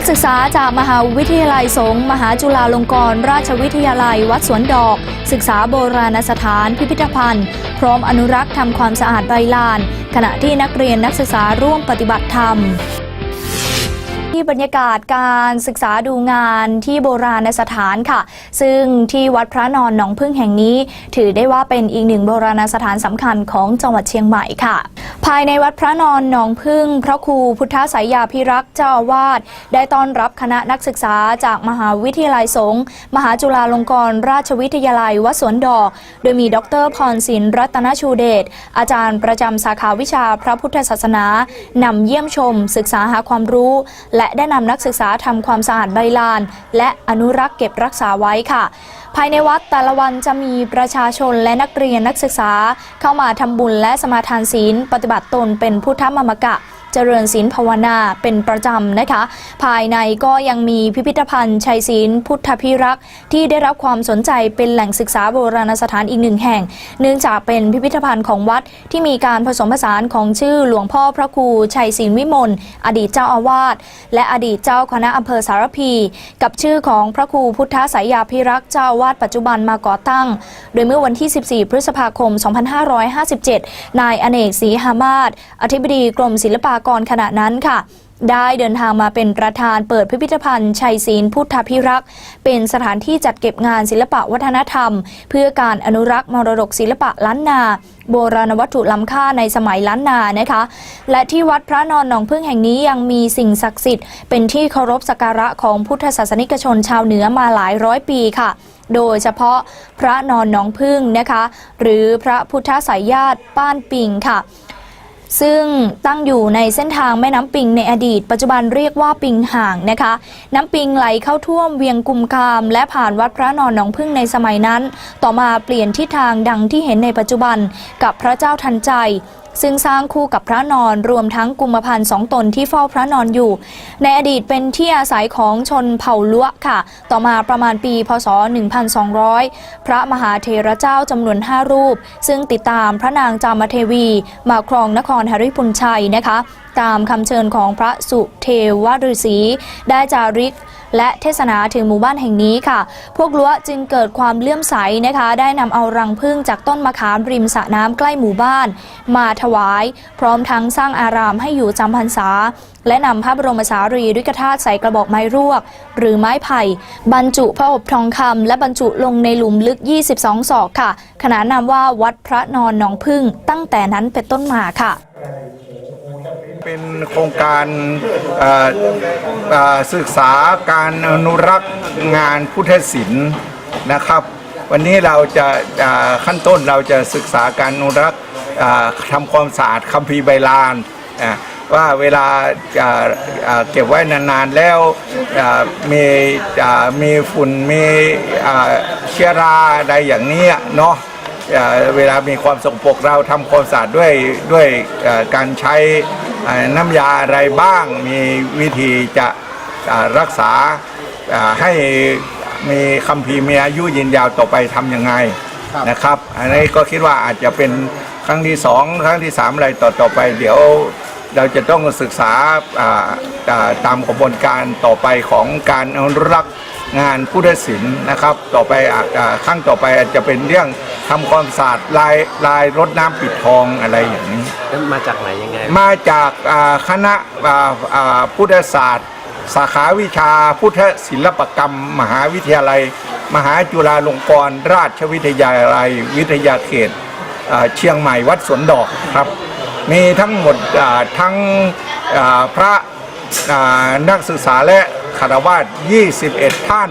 นักศึกษาจากมหาวิทยาลัยสงฆ์มหาจุฬาลงกรณราชวิทยาลัย วัดสวนดอก ศึกษาโบราณสถานพิพิธภัณฑ์ พร้อมอนุรักษ์ทำความสะอาดใบลาน ขณะที่นักเรียนนักศึกษาร่วมปฏิบัติธรรม ที่บรรยากาศการศึกษาดูงานที่โบราณสถานค่ะ ซึ่งที่วัดพระนอนหนองพึ่งแห่งนี้ ถือได้ว่าเป็นอีกหนึ่งโบราณสถานสำคัญของจังหวัดเชียงใหม่ค่ะ ภายในวัดพระนอนหนองพึ่ง พระครูพุทธสายยาพิรักษ์เจ้าอาวาสได้ต้อนรับคณะนักศึกษาจากมหาวิทยาลัยสงฆ์มหาจุฬาลงกรณราชวิทยาลัยวัดสวนดอก โดยมีดรพรศินรัตนชูเดชอาจารย์ประจำสาขาวิชาพระพุทธศาสนานำเยี่ยมชม ศึกษาหาความรู้ และได้นำนักศึกษาทำความสะอาดใบลาน และอนุรักษ์เก็บรักษาไว้ค่ะ ภายในวัดแต่ละวันจะมีประชาชนและนักเรียนนักศึกษา เข้ามาทำบุญและสมาทานศีล ปฏิบัติตนเป็นพุทธมามกะ เจริญศีลภาวนาเป็นประจำนะคะ ภายในก็ยังมีพิพิธภัณฑ์ชัยศีลพุทธพิรักษ์ที่ได้รับความสนใจเป็นแหล่งศึกษาโบราณสถานอีกหนึ่งแห่ง เนื่องจากเป็นพิพิธภัณฑ์ของวัดที่มีการผสมผสานของชื่อหลวงพ่อพระครูชัยศีลวิมลอดีตเจ้าอาวาสและอดีตเจ้าคณะอำเภอสารพี กับชื่อของพระครูพุทธสายยาพิรักษ์เจ้าอาวาสปัจจุบันมาก่อตั้ง โดยเมื่อวันที่ 14 พฤษภาคม 2557 นายอเนกศรีหามาศอธิบดีกรมศิลปากรขณะนั้นค่ะ ได้เดินทางมาเป็นประธานเปิดพิพิธภัณฑ์ชัยศีลพุทธพิรักษ์เป็นสถานที่จัดเก็บงานศิลปะวัฒนธรรม เพื่อการอนุรักษ์มรดกศิลปะล้านนา โบราณวัตถุล้ำค่าในสมัยล้านนานะคะ และที่วัดพระนอนหนองพึ่งแห่งนี้ยังมีสิ่งศักดิ์สิทธิ์เป็นที่เคารพสักการะของพุทธศาสนิกชนชาวเหนือมาหลายร้อยปีค่ะโดยเฉพาะพระนอนหนองพึ่งนะคะ หรือพระพุทธสายญาติป้านปิงค่ะ ซึ่งตั้งอยู่ในเส้นทางแม่น้ำปิงในอดีต ปัจจุบันเรียกว่าปิงห่างนะคะ น้ำปิงไหลเข้าท่วมเวียงกุมคาม และผ่านวัดพระนอนหนองพึ่งในสมัยนั้น ต่อมาเปลี่ยนทิศทางดังที่เห็นในปัจจุบันกับพระเจ้าทันใจ ซึ่งสร้างคู่กับพระนอนรวมทั้งกุมพันธ์สองตนที่เฝ้าพระนอนอยู่ ในอดีตเป็นที่อาศัยของชนเผ่าล้วค่ะ ต่อมาประมาณปีพศ 1200 พระมหาเทระเจ้าจำนวน 5 รูป ซึ่งติดตามพระนางจามเทวี มาครองนครหริพุนชัยนะคะ ตามคำเชิญของพระสุเทวฤษีได้จาริก และเทศนาถึงหมู่บ้านแห่งนี้ค่ะ พวกล้วจึงเกิดความเลื่อมใสนะคะ ได้นำเอารังผึ้งจากต้นมะขามริมสระน้ำใกล้หมู่บ้าน มาถวาย พร้อมทั้งสร้างอารามให้อยู่จำพรรษา และนำพระบรมสารีริกธาตุใส่กระบอกไม้รวก หรือไม้ไผ่ บรรจุพระอบทองคำและบรรจุลงในหลุมลึก 22 ศอกค่ะ ขนานนามว่าวัดพระนอนหนองพึ่งตั้งแต่นั้นเป็นต้นมาค่ะ เป็นโครงการศึกษาการอนุรักษ์งานพุทธศิลป์นะครับ วันนี้เราจะขั้นต้นเราจะศึกษาการอนุรักษ์ทำความสะอาดคัมภีร์ใบลานว่าเวลาเก็บไว้นานๆแล้วมีมีฝุ่นมีเอ่อเชื้อราอะไรอย่างนี้เนาะ เอ่อเวลามีความสกปรกเราทำความสะอาดด้วยด้วยเอ่อการใช้เอ่อน้ำยาอะไรบ้าง มีวิธีจะเอ่อรักษาเอ่อให้มีคัมภีร์มีอายุยืนยาวต่อไปทำยังไงนะครับ อันนี้ก็คิดว่าอาจจะเป็นครั้งที่สองครั้งที่สามอะไรต่อต่อไป เดี๋ยวเราจะต้องศึกษาอ่าอ่าตามกระบวนการต่อไปของการอนุรักษ์ งานพุทธศิลป์นะครับ ต่อไปอาจอ่าขั้งต่อไปอาจจะเป็นเรื่องทำความสะอาดลายลายรดน้ำปิดทองอะไรอย่างนี้ แล้วมาจากไหนยังไง มาจากอ่าคณะอ่าอ่าพุทธศาสตร์ สาขาวิชาพุทธศิลปกรรม มหาวิทยาลัย มหาจุฬาลงกรณราชวิทยาลัย วิทยาเขตอ่าเชียงใหม่วัดสวนดอกครับ มีทั้งหมดอ่าทั้งอ่าพระอ่านักศึกษาและ คารวาส21 ท่าน